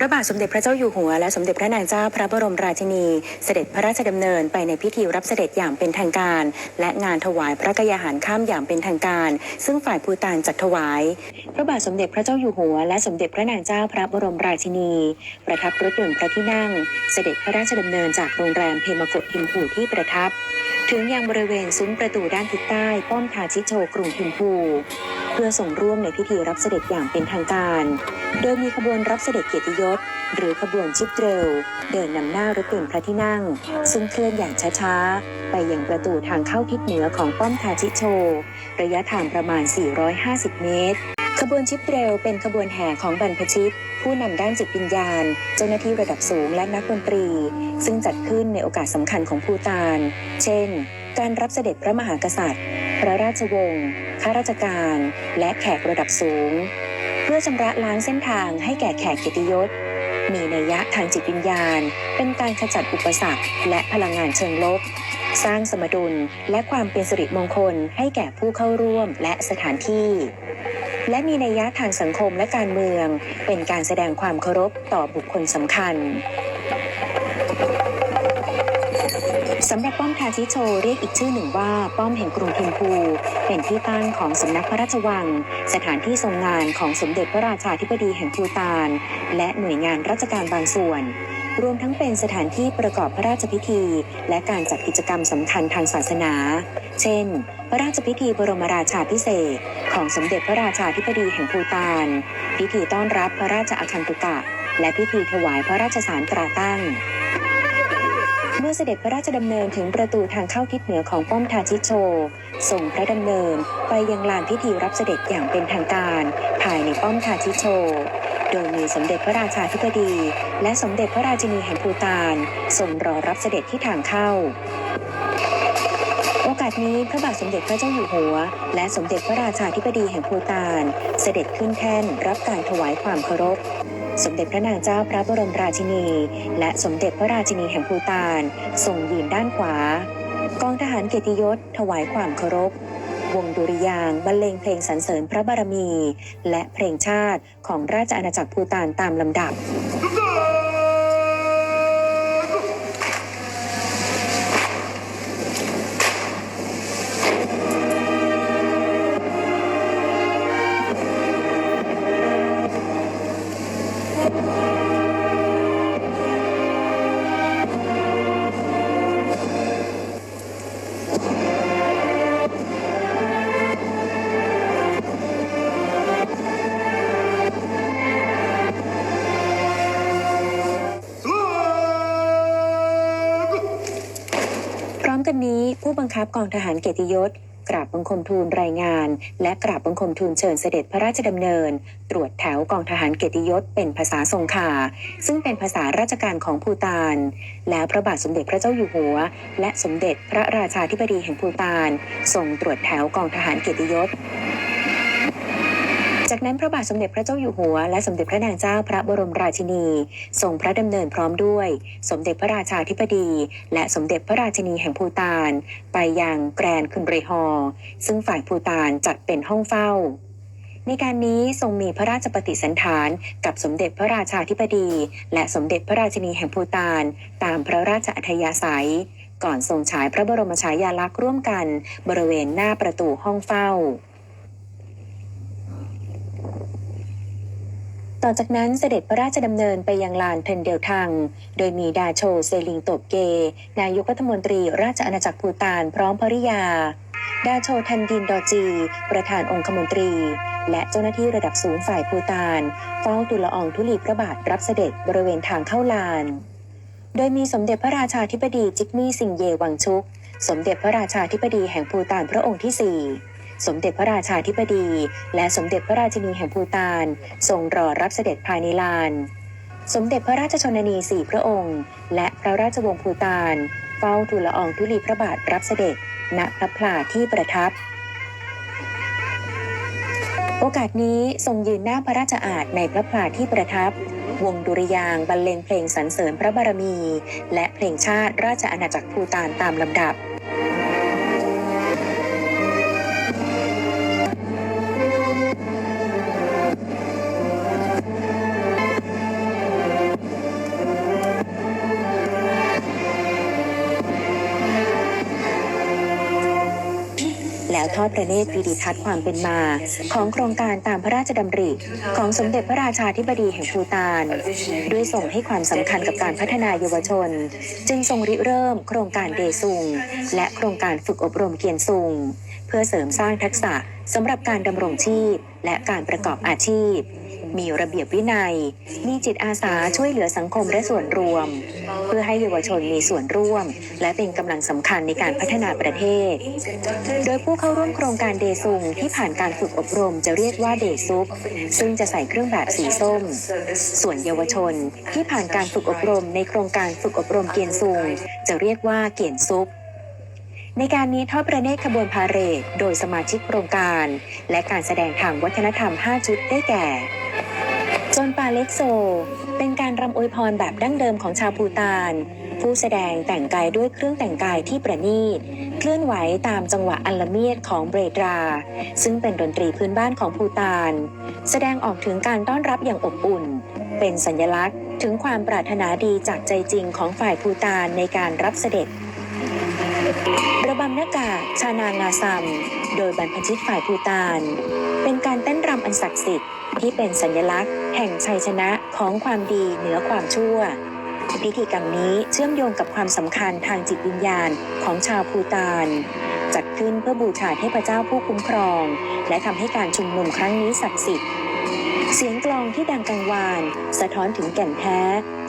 พระบาทสมเด็จพระเจ้าอยู่หัว และสมเด็จพระนางเจ้าพระบรมราชินี เสด็จพระราชดำเนินไปในพิธีรับเสด็จอย่างเป็นทางการ และงานถวายพระกยาหารข้ามอย่างเป็นทางการ ซึ่งฝ่ายภูตานจัดถวาย พระบาทสมเด็จพระเจ้าอยู่หัว และสมเด็จพระนางเจ้าพระบรมราชินี ประทับรถยนต์พระที่นั่ง เสด็จพระราชดำเนินจากโรงแรมเพมกดพิมพูที่ประทับ ถึงยังบริเวณซุ้มประตูด้านทิศใต้ป้อมทาชิโชกรุงพิมพู พื่อส่งร่วมในพิธีรับเสด็จอย่างเป็นทางการ โดยมีขบวนรับเสด็จเกียรติยศ หรือขบวนชิปเร็ว เดินนำหน้ารถยนต์พระที่นั่ง ซึ่งเคลื่อนอย่างช้าๆ ไปยังประตูทางเข้าทิศเหนือของป้อมทาชิโช ระยะทางประมาณ 450 เมตร ขบวนชิปเร็วเป็นขบวนแห่ของบรรพชิตผู้นำด้านจิตวิญญาณ เจ้าหน้าที่ระดับสูงและนักดนตรี ซึ่งจัดขึ้นในโอกาสสำคัญของภูตาน เช่น การรับเสด็จพระมหากษัตริย์ พระราชวงศ์ข้าราชการ และแขกระดับสูง เพื่อชำระล้างเส้นทางให้แก่แขกเกียรติยศ มีนัยยะทางจิตวิญญาณ เป็นการขจัดอุปสรรค และพลังงานเชิงลบ สร้างสมดุลและความเป็นสิริมงคลให้แก่ผู้เข้าร่วมและสถานที่และมีนัยยะทางสังคมและการเมือง เป็นการแสดงความเคารพต่อบุคคลสำคัญ สำหรับป้อมทาชิโชเรียกอีกชื่อหนึ่งว่าป้อมแห่งกรุงทิมพูเป็นที่ตั้งของสำนักพระราชวัง สถานที่ทรงงานของสมเด็จพระราชาธิบดีแห่งภูตาน และหน่วยงานราชการบางส่วน รวมทั้งเป็นสถานที่ประกอบพระราชพิธี และการจัดกิจกรรมสำคัญทางศาสนา เช่น พระราชพิธีบรมราชาพิเศษของสมเด็จพระราชาธิบดีแห่งภูตาน พิธีต้อนรับพระราชอาคันตุกะ และพิธีถวายพระราชสารตราตั้ง เมื่อเสด็จพระราชดำเนินถึงประตูทางเข้าทิศเหนือของป้อมทาชิโชส่งพระดำเนินไปยังลานพิธีรับเสด็จอย่างเป็นทางการ ภายในป้อมทาชิโช โดยมีสมเด็จพระราชาธิบดี และสมเด็จพระราชินีแห่งภูตานทรงรอรับเสด็จที่ทางเข้าโอกาสนี้พระบาทสมเด็จพระเจ้าอยู่หัว และสมเด็จพระราชาธิบดีแห่งภูตาน เสด็จขึ้นแท่นรับการถวายความเคารพ สมเด็จพระนางเจ้าพระบรมราชินี และสมเด็จพระราชินีแห่งภูตานทรงยืนด้านขวา กองทหารเกียรติยศ ถวายความเคารพ วงดุริยางบรรเลงเพลงสรรเสริญพระบารมี และเพลงชาติของราชอาณาจักรภูตานตามลำดับ พร้อมกันนี้ผู้บังคับกองทหารเกียรติยศ กราบบังคมทูลรายงาน และกราบบังคมทูลเชิญเสด็จพระราชดำเนิน ตรวจแถวกองทหารเกียรติยศเป็นภาษาทรงขาซึ่งเป็นภาษาราชการของภูตาน แล้วพระบาทสมเด็จพระเจ้าอยู่หัว และสมเด็จพระราชาธิบดีแห่งภูตานทรงตรวจแถวกองทหารเกียรติยศ จากนั้นพระบาทสมเด็จพระเจ้าอยู่หัว และสมเด็จพระนางเจ้าพระบรมราชินีทรงพระดำเนินพร้อมด้วย สมเด็จพระราชาธิบดี และสมเด็จพระราชินีแห่งภูตาน ไปยังแกรนคึนเรฮอซึ่งฝ่ายภูตานจัดเป็นห้องเฝ้า ในการนี้ทรงมีพระราชปฏิสันถานกับสมเด็จพระราชาธิบดี และสมเด็จพระราชินีแห่งภูตาน ตามพระราชอัธยาศัย ก่อนทรงฉายพระบรมฉายาลักษณ์ร่วมกัน บริเวณหน้าประตูห้องเฝ้า ต่อจากนั้นเสด็จพระราชดำเนินไปยังลานเทนเดลทัง โดยมีดาโชเซลิงโตบเก นายกรัฐมนตรีราชอาณาจักรภูตานพร้อมภริยา ดาโชทันดินดอจี ประธานองคมนตรี และเจ้าหน้าที่ระดับสูงฝ่ายภูตานเฝ้าตุลอองธุลีพระบาทรับเสด็จบริเวณทางเข้าลาน โดยมีสมเด็จพระราชาธิบดีจิกมี่สิงเยวังชุก สมเด็จพระราชาธิบดีแห่งภูตานพระองค์ที่สี่ สมเด็จพระราชาธิบดี และสมเด็จพระราชินีแห่งภูตานทรงรอรับเสด็จภายในลาน สมเด็จพระราชชนนีสี่พระองค์ และพระราชวงศ์ภูตานเฝ้าทูลละอองธุลีพระบาทรับเสด็จณพระพลาที่ประทับ โอกาสนี้ทรงยืนหน้าพระราชอาณในพระพลาที่ประทับ วงดุริยางบรรเลงเพลงสรรเสริญพระบารมี และเพลงชาติราชอาณาจักรภูตานตามลำดับ แล้วทอดพระเนตรวิดีทัศน์ความเป็นมา ของโครงการตามพระราชดำริ ของสมเด็จพระราชาธิบดีแห่งภูตาน ด้วยส่งให้ความสำคัญกับการพัฒนาเยาวชน จึงทรงริเริ่มโครงการเดซุง และโครงการฝึกอบรมเกียนซุง เพื่อเสริมสร้างทักษะสำหรับการดำรงชีพ และการประกอบอาชีพ มีระเบียบวินัย มีจิตอาสาช่วยเหลือสังคมและส่วนรวม เพื่อให้เยาวชนมีส่วนร่วม และเป็นกำลังสำคัญในการพัฒนาประเทศ โดยผู้เข้าร่วมโครงการเดซุงที่ผ่านการฝึกอบรมจะเรียกว่าเดซุปซึ่งจะใส่เครื่องแบบสีส้ม ส่วนเยาวชนที่ผ่านการฝึกอบรมในโครงการฝึกอบรมเกียนซุงจะเรียกว่าเกียนซุปในการนี้ทอดประเนตรขบวนพาเหรดโดยสมาชิกโครงการ และการแสดงทางวัฒนธรรม 5 ชุดได้แก่ จนปาเล็กโซ เป็นการรำอวยพรแบบดั้งเดิมของชาวภูตาน ผู้แสดงแต่งกายด้วยเครื่องแต่งกายที่ประณีต เคลื่อนไหวตามจังหวะอัลลเมียดของเบรดรา ซึ่งเป็นดนตรีพื้นบ้านของภูตาน แสดงออกถึงการต้อนรับอย่างอบอุ่น เป็นสัญลักษณ์ถึงความปรารถนาดีจากใจจริงของฝ่ายภูตานในการรับเสด็จระบำหน้ากากชานางาซัม โดยบรรพชิตฝ่ายภูตาน เป็นการเต้นรำอันศักดิ์สิทธิ์ ที่เป็นสัญลักษณ์ แห่งชัยชนะของความดีเหนือความชั่ว พิธีกรรมนี้เชื่อมโยงกับความสำคัญทางจิตวิญญาณของชาวภูตาน จัดขึ้นเพื่อบูชาเทพเจ้าผู้คุ้มครอง และทำให้การชุมนุมครั้งนี้ศักดิ์สิทธิ์เสียงกลองที่ดังกังวาน สะท้อนถึงแก่นแท้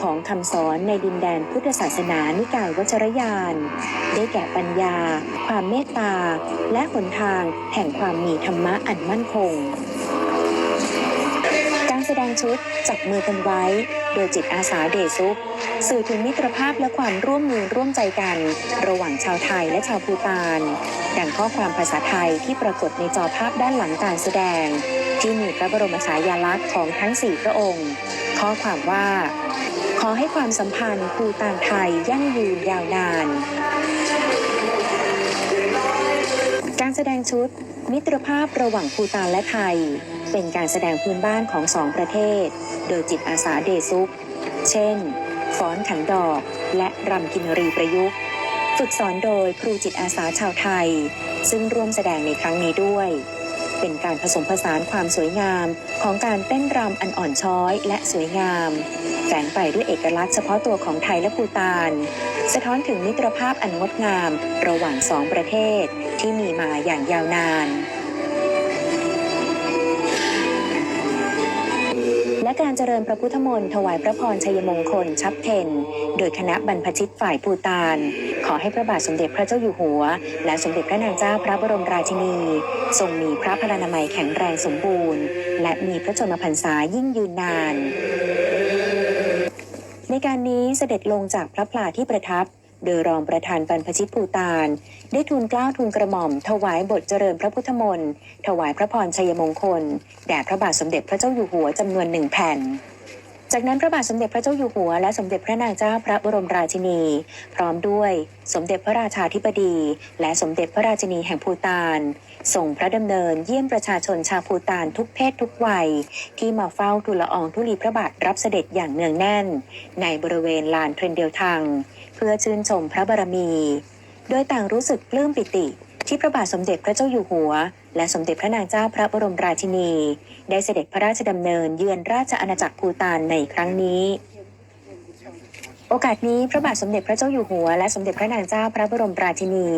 ของคำสอนในดินแดนพุทธศาสนานิกายวัชรยาน ได้แก่ปัญญา ความเมตตา และหนทางแห่งความมีธรรมะอันมั่นคง ดงชุดจับมือกันไว้ โดยจิตอาสาเดซุปสื่อถึงมิตรภาพและความร่วมมือร่วมใจกัน ระหว่างชาวไทยและชาวภูตาน ดังข้อความภาษาไทยที่ปรากฏในจอภาพด้านหลังการแสดง ที่มีพระบรมฉายาลักษณ์ของทั้งสี่พระองค์ ข้อความว่า ขอให้ความสัมพันธ์ภูตานไทยยั่งยืนยาวนาน การแสดงชุดมิตรภาพระหว่างภูตานและไทย เป็นการแสดงพื้นบ้านของสองประเทศ โดยจิตอาสาเดซุป เช่น ฟ้อนขันดอก และรำกินรีประยุกต์ ฝึกสอนโดยครูจิตอาสาชาวไทย ซึ่งร่วมแสดงในครั้งนี้ด้วย เป็นการผสมผสานความสวยงามของการเต้นรำอันอ่อนช้อยและสวยงาม แฝงไปด้วยเอกลักษณ์เฉพาะตัวของไทยและภูตาน สะท้อนถึงมิตรภาพอันงดงาม ระหว่างสองประเทศที่มีมาอย่างยาวนาน การเจริญพระพุทธมนต์ถวายพระพรชัยมงคล ชับเพนโดยคณะบรรพชิตฝ่ายภูตาน ขอให้พระบาทสมเด็จพระเจ้าอยู่หัว และสมเด็จพระนางเจ้าพระบรมราชินี ทรงมีพระพลานามัยแข็งแรงสมบูรณ์ และมีพระชนมพรรษายิ่งยืนนาน ในการนี้เสด็จลงจากพระพลาที่ประทับ โดยรองประธานบรรพชิตภูตาน ได้ทูลเกล้าทูลกระหม่อม ถวายบทเจริญพระพุทธมนต์ถวายพระพรชัยมงคล แด่พระบาทสมเด็จพระเจ้าอยู่หัวจำนวนหนึ่งแผ่น จากนั้นพระบาทสมเด็จพระเจ้าอยู่หัว และสมเด็จพระนางเจ้าพระบรมราชินี พร้อมด้วยสมเด็จพระราชาธิบดี และสมเด็จพระราชินีแห่งภูตาน ส่งพระดำเนินเยี่ยมประชาชนชาวภูตานทุกเพศทุกวัย ที่มาเฝ้าทูลอองธุลีพระบาทรับเสด็จอย่างเนืองแน่น ในบริเวณลานเทรนเดลทัง เพื่อชื่นชมพระบารมี โดยต่างรู้สึกปลื้มปิติ ที่พระบาทสมเด็จพระเจ้าอยู่หัว และสมเด็จพระนางเจ้าพระบรมราชินี ได้เสด็จพระราชดำเนินเยือนราชอาณาจักรภูตานในครั้งนี้ โอกาสนี้พระบาทสมเด็จพระเจ้าอยู่หัว และสมเด็จพระนางเจ้าพระบรมราชินี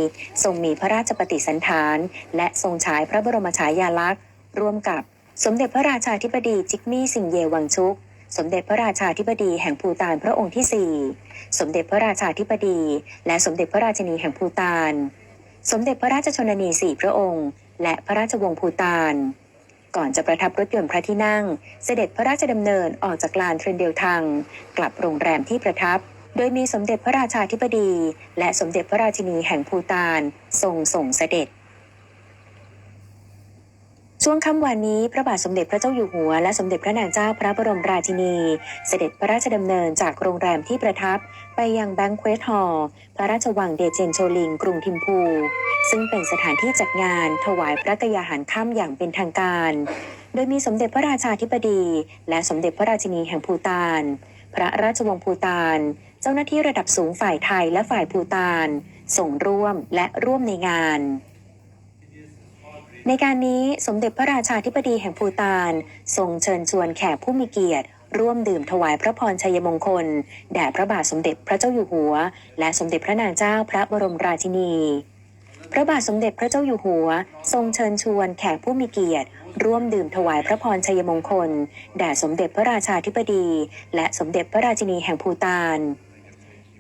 ทรงมีพระราชปฏิสันฐาน และทรงฉายพระบรมฉายาลักษณ์ ร่วมกับสมเด็จพระราชาธิบดีจิกมี่สิงเยวังชุก สมเด็จพระราชาธิบดีแห่งภูตานพระองค์ที่สี่สมเด็จพระราชาธิบดี และสมเด็จพระราชินีแห่งภูตาน สมเด็จพระราชชนนีสี่พระองค์ และพระราชวงศ์ภูตาน ก่อนจะประทับรถยนต์พระที่นั่ง เสด็จพระราชดำเนินออกจากลานเทรนเดลทัง กลับโรงแรมที่ประทับ โดยมีสมเด็จพระราชาธิบดี และสมเด็จพระราชินีแห่งภูตานทรงส่งเสด็จ ช่วงค่ำวันนี้พระบาทสมเด็จพระเจ้าอยู่หัว และสมเด็จพระนางเจ้าพระบรมราชินี เสด็จพระราชดำเนินจากโรงแรมที่ประทับ ไปยังแบงค์เควสฮอลล์พระราชวังเดเจนโชลิง กรุงทิมพู ซึ่งเป็นสถานที่จัดงานถวายพระกยาหารค่ำอย่างเป็นทางการ โดยมีสมเด็จพระราชาธิบดี และสมเด็จพระราชินีแห่งภูตาน พระราชวงศ์ภูตาน เจ้าหน้าที่ระดับสูงฝ่ายไทยและฝ่ายภูตาน ส่งร่วมและร่วมในงาน ในการนี้สมเด็จพระราชาธิบดีแห่งภูตานทรงเชิญชวนแขกผู้มีเกียรติ ร่วมดื่มถวายพระพรชัยมงคล แด่พระบาทสมเด็จพระเจ้าอยู่หัว และสมเด็จพระนางเจ้าพระบรมราชินี พระบาทสมเด็จพระเจ้าอยู่หัว ทรงเชิญชวนแขกผู้มีเกียรติ ร่วมดื่มถวายพระพรชัยมงคล แด่สมเด็จพระราชาธิบดี และสมเด็จพระราชินีแห่งภูตาน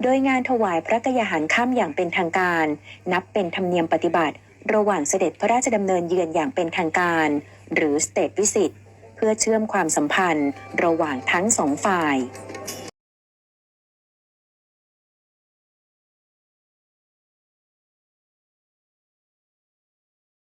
โดยงานถวายพระกยาหารค่ำอย่างเป็นทางการ นับเป็นธรรมเนียมปฏิบัติ ระหว่างเสด็จพระราชดำเนินเยือนอย่างเป็นทางการ หรือ State Visit เพื่อเชื่อมความสัมพันธ์ ระหว่างทั้งสองฝ่าย